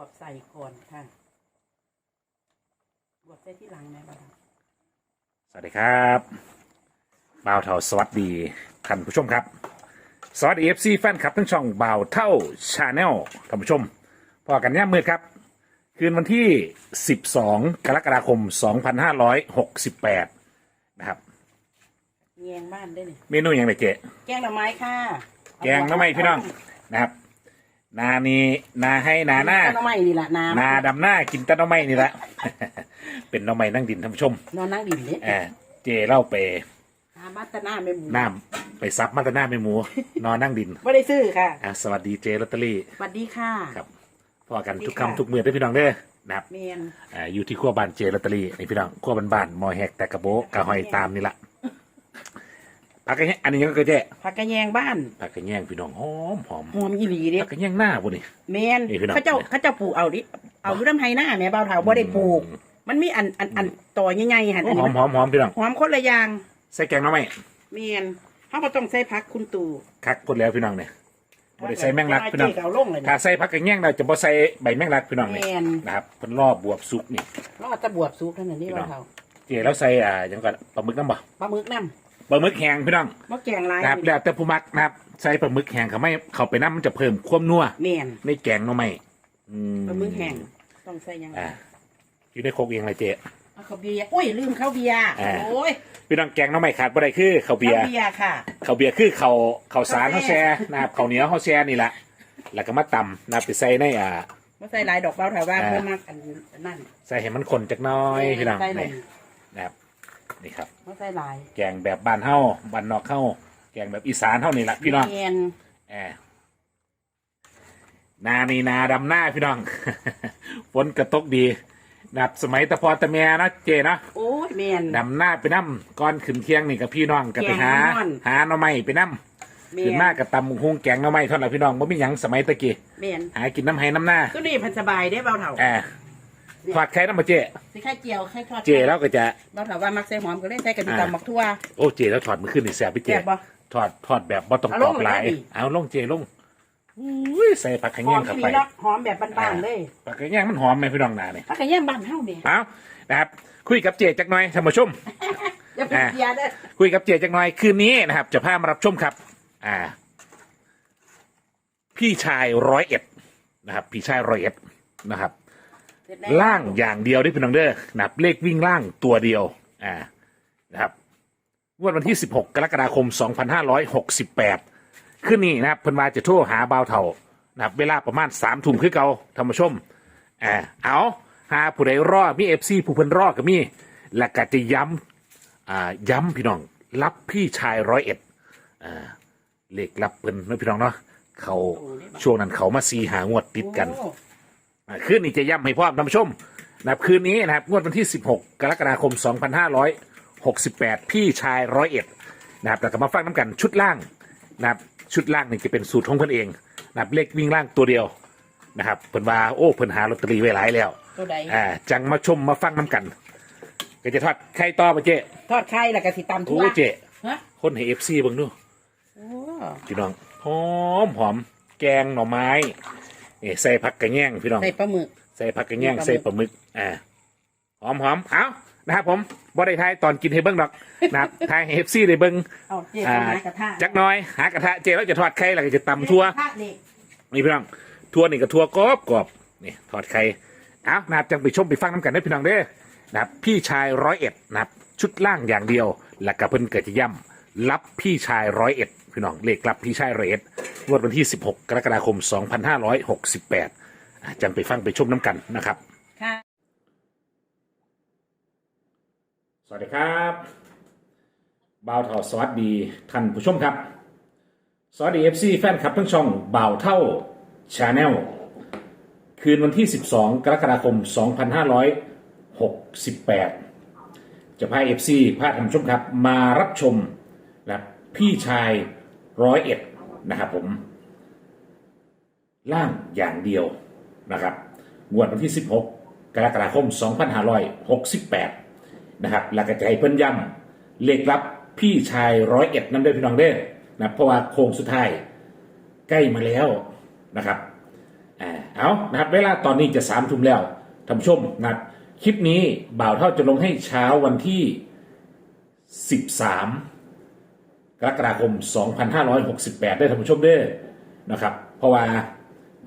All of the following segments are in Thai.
วบใส่ก่อนค่ะบวบใส่ที่หลังนะบ้างสวัสดีครับบ่าวเท่าสวัสดีท่านผู้ชมครับ สวัสดีเอฟซีแฟนคลับทั้งช่องบ่าวเท่าชาแนลท่านผู้ชมพอกันย่ามมืดครับ คืนวันที่ 12 กรกฎาคม 2568 นะครับเงียงบ้านได้เนี่ยเมนูอย่างไรเจ๊แกงหน่อไม้ค่ะแกงหน้ำไม้พี่น้องนะครับ นานี้นาให้นาหน้าแกงหน่อไม้นี่แหละน้ำนาดำหน้ากินแต้นน้ำไม้นี่แหละ เป็นหน้ำไม้นั่งดินท่านผู้ชมนอนนั่งดินเลยเออเจเล่าไปหามาตะหน้าไม่หมูน้ำไปซับมาตาหน้าไม่หมู นอนนั่งดินไม่ได้ซื้อค่ะอะสวัสดีเจลอตเตอรี่ สวัสดีค่ะ ครับพอกันทุกสวัสดีค่ะ คำทุกมือได้อพี่น้องเด้อนะครับเมียน อ่าอยู่ที่ขั้วบานเจลอตเตอรี่นี่พี่น้องขั้วบานๆมอแหกแต่กระโบะกระหอยตามนี่ละ ผักกระแยงอันนี้ก็เจ๊ผักกระแยงบ้านผักกระแยงพี่น้องหอมหอมหอมอีหลีเด้ผักกระแยงหน้าบุนี่เมียนนี่พี่น้อง เขาเจ้าเขาเจ้าปลูกเอาดิเอาอยู่น้ำไห้หน้าแม่เบาเถาบ่ได้ปลูก มันมีอันอันอันต่อใหญ่ๆหันโอ้อันหนี้อมหอมหอมพี่น้อง หอมคนละอย่างใส่แกงหน้ำไหมเมียนเขาก็ต้องใส่ผักคุณตู่คักกดแล้วพี่น้องเนี่ยบ่ได้ใส่แมงลักพี่น้อง เจ๊เอาลงเลยถ้านะ ใส่ผักกระแยงเราจะบ่ใส่ใบแมงลักพี่น้องเนี่ยแม่น นะครับเพิ่นรอบบวบซุปนี่เราอาจจะบวบซุปเท่านั้นนี่พี่น้เบาองเถาเจแล้วใส่อ่าหยังก่อนปลาหมึกน้ำบ่ปลาหมึกน้ ปลาหมึกแห้งพี่น้องำมะแกงลายนะครับแล้วแต่ผู้มักนะครับ ใส่ปลาหมึกแห้งเขาไม่เขาไปน้ำมันจะเพิ่มความนัวเมียนในแกงหน่อไม้อืปลาหมึกแห้งต้องใส่ยังไงอ่าอยู่ในโคกเองเลยเจ๊เอาข้าวเบียร์อุ้ยลืมข้าวเบียร์อ่าโอ้ยพี่น้องแกงหน่อไม้ขาดบ่ได้คือข้าวเบียร์ข้าวเบียร์ค่ะข้าวเบียร์คือข้าวข้าวสารข้าข้าววแช่แช่นะครับข้าวเหนียวข้าวแช่นี่แหละแล้วก็มาตำนะครับไปใส่ในอ่ามาใส่ลายดอกเบาเถาว่าอ่าเพื่อมากอันนั่นใส่ให้มันข้นจักหน้อยพี่น้องใส่ลานี่ยนะครับ นี่ครับมาใส่ลายแกงแบบบ้านเฮาบ้านนอกเฮาแกงแบบอีสานเฮานี่แหละพี่น้องเมียนแออนานี่นาดำหน้าพี่น้อง ฝนกระตกดีนะครับสมัยตะพอตะเมียนะเจนะโอ้ยเมียนดำหน้าไปน้ำก้อนขึ้นเคียงนี่กับพี่น้องก็ไปหาแกงนอนหาหน่อไม้ไปน้ำเมีขึ้นยมานกับตำหุงแกงหน่อไม้เท่านั้นพี่น้องบ่มีหยังสมัยตะกี้เมียนหากินน้ำไห้น้ำหน้าก็นี่พันสบายได้เบาเถาแออ ทอดไข่น้ำมาเจสิไข่เจียวไข่ทอดเจแล้วก็จะเบาเถาว่ามักใส่หอมก็เลยใส่กระดูกตำบักทั่วโอ้เจแล้วถอดมือขึ้นนี่แสบพี่เจแซ่บบ่ถอดถอดแบบบ่ต้องเอากลรงอบหลาย เลยดิ เอาลงเจลงอุ้ยใส่ผักขะหแยองมเข้าที่ไป นี่เนาะหอมแบบบ้านๆเลยผักกระแยงมันหอมไหมพี่น้องนาเนี่ย ผักกระแยงบ้านเฮาเนี่ยเอานะครับคุยกับเจจักหน่อยท่านผู้ชม อย่าไปเสียเด้อคุยกับเจจักหน่อยคืนนี้นะครับ จะพามารับชมครับ อ่า พี่ชายร้อยเอ็ดนะครับ พี่ชายร้อยเอ็ดนะครับเสร็จแว ล่างอย่างเดียวที่พี่น้องเด้อนะครับเลขวิ่งล่างตัวเดียว อ่า นะครับงวดวันที่ 16 กรกฎาคม 2568 ขึ้นนี่นะครับเพิ่นมาจะโทรหาบ่าวเท่านะครับเวลาประมาณสามทุ่มคือเก่าท่านผู้ชม อ่า เอาหาผู้ใดรอดมีเอฟซีผู้เพิ่นรอดก็มี และก็จะย้ำ อ่า ย้ำพี่น้อง รับพี่ชายร้อยเอ็ด อ่า เลขรับเพิ่นเนาะพี่น้องเนาะ เขาช่วงนั้นเขามาซีหางวดติดกัน โอ้ อ่าคืนนี้จะย้ำให้พ่อท่านผู้ชมนะครับคืนนี้นะครับงวดวันที่ 16 กรกฎาคม 2568 พี่ชายร้อยเอ็ดนะครับแล้วก็มาฟังน้ำกันชุดล่างนะครับชุดล่างนี่จะเป็นสูตรของเพิ่นเองนะครับเลขวิ่งล่างตัวเดียวนะครับเพิ่นว่าโอ้เพิ่นหาลอตเตอรี่ไว้หลายแล้วตัวใดอ่าจังมาชมมาฟังน้ำกัน ก็จะทอดไข่ต่อมาเจ๊ทอดไข่แล้วก็สิตำโอ้ทั่วเจ๊ฮะคนให้เอฟซีเบิ่งดูโอ้พี่น้องหอมหอมแกงหน่อไม้ นี่ใส่ผักกระแยงพี่น้อง ใส่ปลาหมึก ใส่ผักกระแยงปลาหมึกใส่ปลาหมึก อ่า หอมหอมเอานะครับผมบ่ได้ทายตอนกินให้เบิ้งดอกนะครับทายให้เฮฟซี่ได้เบิ้งเอาเจ๊อ่าไปหากระทะจักหน้อย หากระทะเจแล้วจะทอดไข่แล้วก็จะตำทั่ว กระทะเหล็กนี่พี่น้องทั่วนี่ก็ทั่วกรอบกรอบนี่ทอดไข่เอานะครับจังไปชมไปฟังน้ำกันได้อพี่น้องเด้อนะครับพี่ชายร้อยเอ็ดนะครับชุดล่างอย่างเดียวแล้วก็เพิ่นเกิดจะย่ำรับพี่ชายร้อยเอ็ด พี่น้องเลขรับพี่ชายร้อยเอ็ดงวดวันที่ 16 กรกฎาคม 2568อะจังไปฟังไปชมน้ำกันนะครับ ค่ะ สวัสดีครับบ่าวเท่าสวัสดีท่านผู้ชมครับ สวัสดีเอฟซีแฟนคลับทั้งช่องบ่าวเท่าชาแนลคืนวันที่ 12 กรกฎาคม 2568 จะพาเอฟซีพาท่านผู้ชมครับ มารับชมนะพี่ชาย ร้อยเอ็ดนะครับผม ล่างอย่างเดียวนะครับงวดวันที่ 16 กรกฎาคม 2568 นะครับหลักกระจายเพิ่นย้ำเลขลับพี่ชายร้อยเอ็ดนั่นด้วยพี่น้องเด้อนะเพราะว่าโค้งสุดท้ายใกล้มาแล้วนะครับอ่าเอานะครับเวลาตอนนี้จะสามทุ่มแล้วท่านผู้ชมนะครับคลิปนี้บ่าวเท่าจะลงให้เช้าวันที่ 13 กรกฎาคม 2568 ได้ท่านผู้ชมเด้อนะครับ เพราะว่า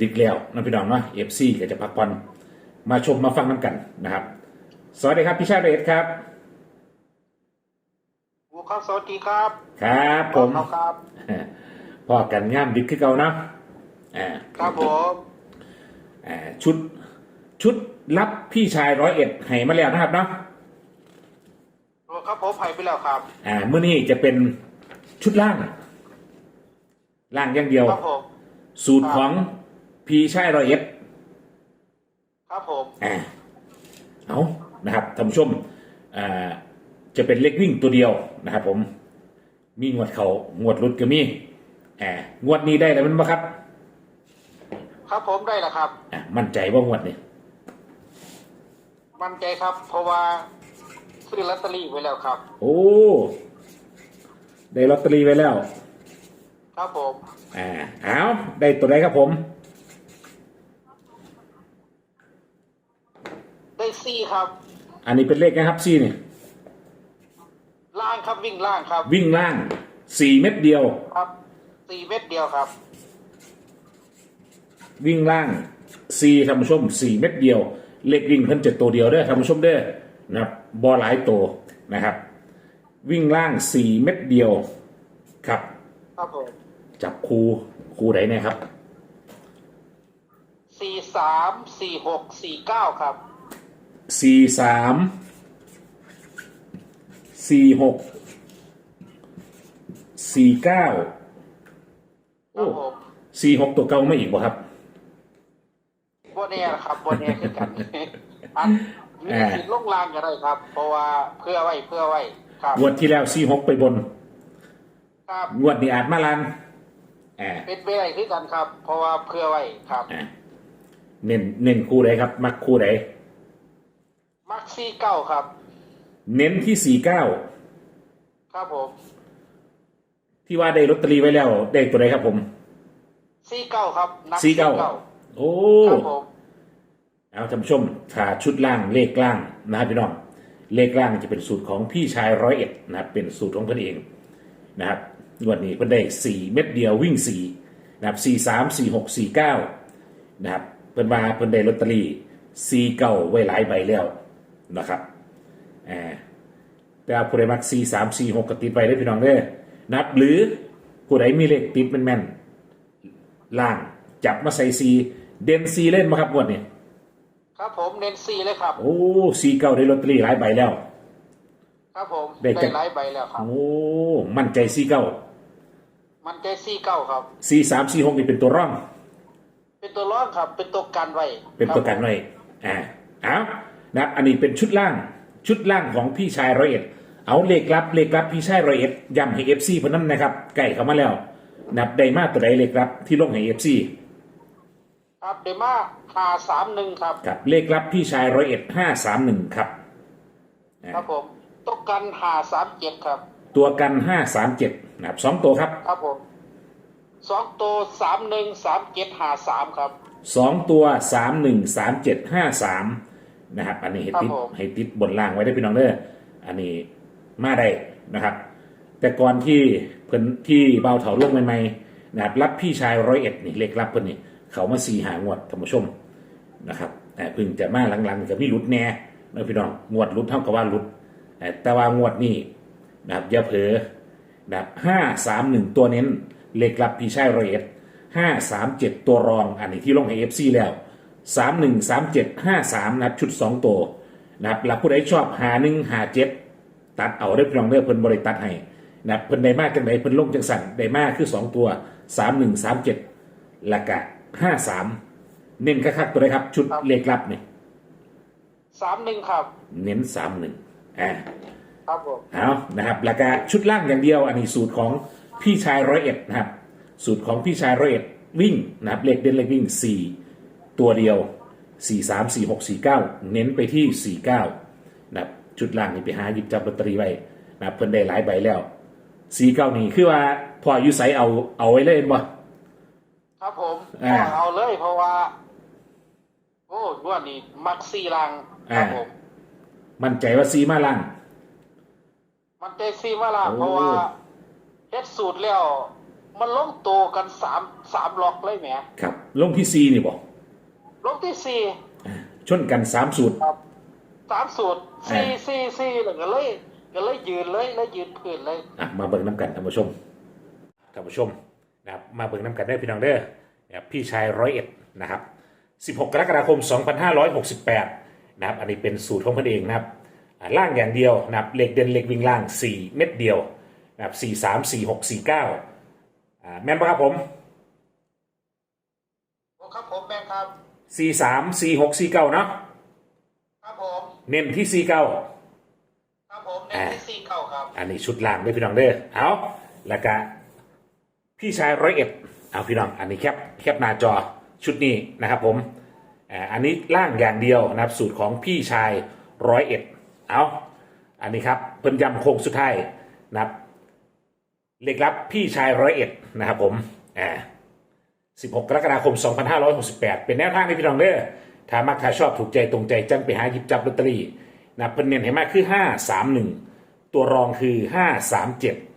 ดึกแล้วนะพี่น้องเนาะ FC ก็จะพักผ่อนมาชมมาฟังน้ำกันนะครับ สวัสดีครับพี่ชาติเรศครับครูครับสวัสดีครับ ครับผมครับครับพอกันง่ามดึกขึ้นเก่าเนาะอ่าครับผมอ่าชุดชุดรับพี่ชายร้อยเอ็ดให้มาแล้วนะครับเนาะครับผมไผ่ไปแล้วครับ อ่าเมื่อนี้จะเป็น ชุดล่างล่างอย่างเดียว ครับผม สูตรของพี่ชายร้อยเอ็ดครับผม อ่าเอานะครับท่านผู้ชมอ่าจะเป็นเล็กวิ่งตัวเดียวนะครับผม มีงวดเขางวดรุดก็มีอ่างวดนี้ได้แล้วมันบ่ครับครับผมได้แล้วครับ อ่ามั่นใจว่างวดนี้มั่นใจครับ เพราะว่าซื้อลอตเตอรี่ไว้แล้วครับ โอ้ ได้ลอตเตอรี่ไว้แล้ว ครับผม อ่าเอาได้ตัวไหนครับผม ได้ซี่ครับ อันนี้เป็นเลขนะครับซี่นี่ล่างครับวิ่งล่างครับ วิ่งล่างสี่เม็ดเดียว ครับสี่เม็ดเดียวครับ วิ่งล่างสี่ท่านผู้ชมสี่เม็ดเดียว เลขวิ่งเพิ่นเจ็ดตัวเดียวเด้อท่านผู้ชมเด้อนะครับบอหลายตัวนะครับ วิ่งล่างสี่เม็ดเดียวครับ ครับผมจับคูคูไหนเนี่ยครับ สี่สามสี่หกสี่เก้าครับ สี่สามสี่หกสี่เก้าครัโอ้บผมสี่หกตัวเก่าไม่อีกบ่ครับ บนแอร์ครับบนแอร์คือกัน อันมีอ่าสิทธิ์ลงล่างก็ได้ครับ เพราะว่าเพื่อไว้เพื่อไว้ ครับ งวดที่แล้วสี่หกไปบน ครับงวดนี้อาจมาลันอ่าเป็นไปได้คือกันครับ เพราะว่าเพื่อไว้ครับ อ่าเน้นเน้นคู่ใดครับ มักคู่ใดมักซี่เก้าครับ เน้นที่สี่เก้าครับผมที่ว่าได้ลอตเตอรี่ไว้แล้วได้ตัวใดครับผม ซี่เก้าครับนักสี่เก้าโอ้ ครับผม เอาท่านผู้ชมถ้าชุดล่างเลขล่างนะครับพี่น้อง เลขล่างจะเป็นสูตรของพี่ชายร้อยเอ็ดนะครับเป็นสูตรของเพื่อนเองนะครับวดนี้เพิ่นได้สี่เม็ดเดียววิ่งสี่นะครับสี่สามสี่หกสี่เก้านะครับเพิ่นมาเพิ่นได้ลอตเตอรี่สี่เก้าไว้หลายใบแล้วนะครับอ่าแต่ผู้ใดมักสี่สามสี่หกก็ติดไปได้พี่น้องเด้อนับหรือผู้ใดมีเลขติดแม่นๆล่างจับมาใส่ซีเด่นซีเล่นมาครับงวดนี้ ครับผมเน้นซี่เลยครับ โอ้ซีเก้าได้ลอตเตอรี่หลายใบแล้ว ครับผมได้ได้จัก หลายใบแล้วครับ โอ้มั่นใจซีเก้ามันใจซี่เก้าครับซีสามซีหกนี่เป็นตัวร่อง เป็นตัวร้องครับ เป็นตัวกันไว้เป็นตัวกันครับไว้อ่าเอานะครับอันนี้เป็นชุดล่าง ชุดล่างของพี่ชายร้อยเอ็ด เอาเลขลับ เลขลับพี่ชายร้อยเอ็ดย้ำให้เอฟซีพนนันนะครับ ใกล้เข้ามาแล้วนับได้มากตัวใดเลขลับที่ลงให้เอฟซี ครับเดมาหาสามหนึ่งครับครับเลขลับพี่ชายร้อยเอ็ดห้าสามหนึ่งครับครับผมตัวกันหาสามเจ็ดครับ ตัวกันห้าสามเจ็ดนะครับสองตัวครับ ครับผมสองตัวสามหนึ่งสามเจ็ดหาสามครับสองตัวสามหนึ่งสามเจ็ดห้าสามนะครับ อันนี้ให้ติดครับผมให้ติดบนล่างไว้ได้พี่น้องเด้ออันนี้มาได้นะครับ แต่ก่อนที่เพิ่นที่เบาเถาลงใหม่ๆนะครับรับพี่ชายร้อยเอ็ดนี่เลขรับเพิ่นนี่ เขามาสีหางวดท่านผู้ชมนะครับแต่พิ่งจะมาหลังๆกับมีรุดแน่นะพี่น้องงวดรุดเท่ากับว่ารุดแต่แต่ว่างวดนี้นะครับอย่าเผลอนะครับห้าสามหนึ่งตัวเน้นเลขรับพี่ชายเอ็ดห้าสามเจ็ดตัวรองอันนี้ที่ลงให้เอฟซีแล้วสามหนึ่งสามเจ็ดห้าสามนับชุดสองตัวนะครับหลักผู้ใดชอบหาหนึ่งหาเจ็ดตัดเอาได้พี่น้องเด้อเพิ่นบริตัดให้นะเพิ่นได้มากจังไดเพิ่นลงจังสันได้มากคือสองตัวสามหนึ่งสามเจ็ดละกะ ห้าสามเน้นคักๆตัวใดครับ ชุดครับ เลขลับนี่สามหนึ่งครับ เน้นสามหนึ่งอ่า ครับผม เอานะครับแล้วก็ชุดล่างอย่างเดียวอันนี้สูตรของพี่ชายร้อยเอ็ดนะครับ สูตรของพี่ชายร้อยเอ็ดวิ่งนะครับเลขเด่นเลขวิ่งสี่ตัวเดียวสี่สามสี่หกสี่เก้าเน้นไปที่สี่เก้านะครับชุดล่างนี่ไปหาหยิบจับลอตเตอรี่ไว้นะครับเพิ่นได้หลายใบแล้วสี่เก้านี่คือว่าพออายุไสเอาเอาไว้เลยบ่ ครับผมอ่าก็เอาเลยเพราะว่า โอ้งวดนี้มักซีลังครับอ่าผม มั่นใจว่าซีมาล่างมันใจซีมาลังโอ้ เพราะว่าเฮ็ดสูตรแล้ว มันลงตัวกันสามสามล็อกเลยแหมครับ ลงที่ซีนี่บอกลงที่สี่ชนกันสามสูตร ครับสามสูตรอ่าสี่สี่สี่แล้วก็เลยก็เลยยืนเลยแล้วยืนพื้นเลย อะมาเบิ่งน้ำกันท่านผู้ชมท่านผู้ชม นะครับมาเบิ่งน้ำกันได้อพี่น้องเด้อนะครับพี่ชายร้อยเอ็ดนะครับ16 กรกฎาคม 2568นะครับอันนี้เป็นสูตรของเพิ่นเองนะครับอ่าล่างอย่างเดียวนะครับเหล็กเด่นเหล็กวิ่งล่าง 4 เม็ดเดียวนะครับ4 3 4 6 4 9อ่าแม่นปะครับผมโอ้ครับผมแม่งครับ 4 3 4 6 4 9เนาะครับผมเน้นที่ 4 9ครับผมในที่สี่เก้าครับอันนี้ชุดล่างด้วยพี่น้องเด้อเอาแล้วก็ พี่ชายร้อยเอ็ดเอาพี่น้องอันนี้แคปแคปหน้าจอชุดนี้นะครับผมอ่าอันนี้ล่างอย่างเดียวนะครับสูตรของพี่ชายร้อยเอ็ดเอาอันนี้ครับเพิ่นยำโค้งสุดท้ายนะครับเลขลับพี่ชายร้อยเอ็ดนะครับผมอ่า16 กรกฎาคม 2568 เป็นแนวทางในพี่น้องเด้อถ้ามักถ้าชอบถูกใจตรงใจจังไปหาหยิบจับลอตเตอรี่นะเพิ่นเน้นให้มากคือ 531 ตัวรองคือ 537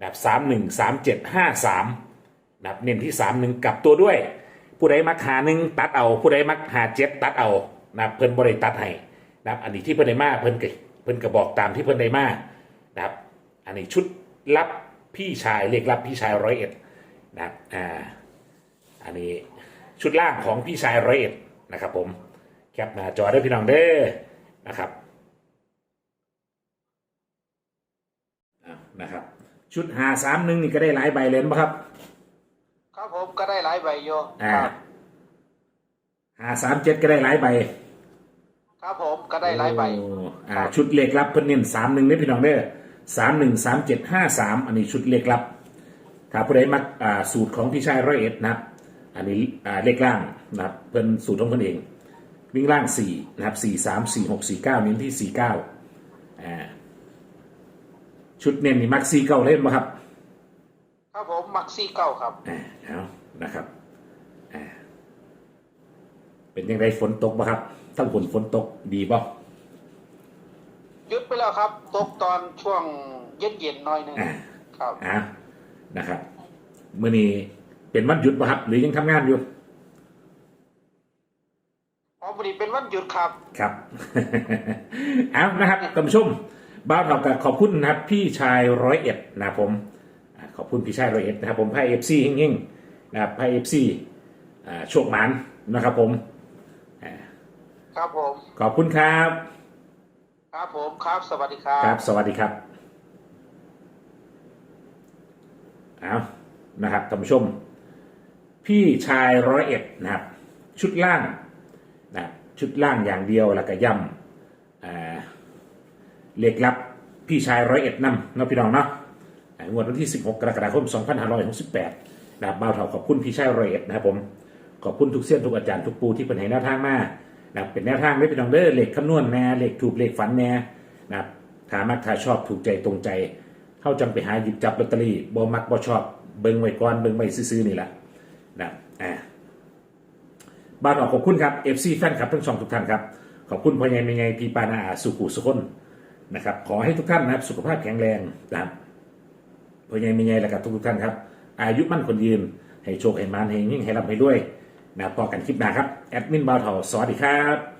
นะครับ31 37 53นะครับเน้นที่31กลับตัวด้วย ผู้ใดมักหาหนึ่งตัดเอา ผู้ใดมักหาเจ็ดตัดเอานะครับเพิ่นบริตัดให้นะครับอันนี้ที่เพิ่นได้มาเพิ่นก็เพิ่นก็บอกตามที่เพิ่นได้มานะครับ อันนี้ชุดลับพี่ชายเรียกลับพี่ชายร้อยเอ็ดนะครับอ่าอันนี้ชุดล่างของพี่ชายร้อยเอ็ดนะครับผมแคปหน้าจอได้พี่น้องเด้อนะครับอ้านะครับ ชุดหาสามหนึ่งนี่ก็ได้หลายใบเลยนะครับ ครับผมก็ได้หลายใบโยอ่าครับหาสามเจ็ดก็ได้หลายใบครับผมก็ได้หลายใบ โอ้อ่าชุดเลขลับเพิ่นเน้นสามหนึ่งได้พี่น้องเด้อสามหนึ่งสามเจ็ดห้าสามอันนี้ชุดเลขลับ ถ้าผู้ใดมักอ่าสูตรของพี่ชายร้อยเอ็ดนะครับอันนี้อ่าเลขล่างนะครับเพิ่นสูตรของเพิ่นเอง วิ่งล่างสี่นะครับสี่สามสี่หกสี่เก้าเน้นที่สี่เก้าอ่า ชุดเน้นนี่มักสี่เก้าเล่นไหมครับครับผมมักซี่เก้าครับอ่าเอานะครับอ่าเป็นยังไงฝนตกบ่ครับถ้าฝนฝนตกดีบ่หยุดไปแล้วครับ ตกตอนช่วงเย็นๆหน่อยหนึงอ่าครับอ่านะครับเมื่อนี้เป็นวันหยุดบ่ครับ หรือยังทำงานอยู่อ๋อวันนี้เป็นวันหยุดครับ ครับ เอานะครับท่านผู้ชม บ้าวเท่ากับขอบคุณนะครับพี่ชายร้อยเอ็ดนะครับผมอ่าขอบคุณพี่ชายร้อยเอ็ดนะครับผมไพ่เอฟซีเฮงๆนะครับไพ่เอฟซีโชคหมันนะครับผมอ่าครับผมขอบคุณครับ ครับผมครับ สวัสดีครับครับ สวัสดีครับเอานะครับท่านผู้ชม พี่ชายร้อยเอ็ดนะครับ ชุดล่างนะครับชุดล่างอย่างเดียวแล้วก็ย่ำอ่า เลขลับพี่ชายร้อยเอ็ดนำเนาะพี่น้องเนาะอ่างวดวันที่ 16 กรกฎาคม 2568นะครับบ่าวเถาขอบคุณพี่ชายร้อยเอ็ดนะครับผม ขอบคุณทุกเสี้ยนทุกอาจารย์ทุกปูที่เป็นให้แนวทางมานะครับเป็นแนวทางไม่เป็นองเด้อเลขคำนวณแน่เลขถูกเลขฝันแน่นะครับถามักถ้าชอบถูกใจตรงใจ เข้าจังไปหาหยิบจับลอตเตอรี่บ่มักบ่ชอบเบิ่งไว้ก่อนเบิ่งไว้ซื้อๆนี่แหละนะครับอ่าบ้านออกขอบคุณครับ FC แฟนคลับทั้งสองทุกท่านครับ ขอบคุณพ่อใหญ่แม่ใหญ่พี่ปานาอาสุขุสุคน นะครับ ขอให้ทุกท่านนะครับ สุขภาพแข็งแรงนะครับพ่อใหญ่แม่ใหญ่และกับทุกๆท่านครับ อายุมั่นคนยืน ให้โชคให้มานให้ยิ่งให้ร่ำให้ด้วยนะพอกันคลิปหน้าครับ แอดมินบาวเถาสวัสดีครับ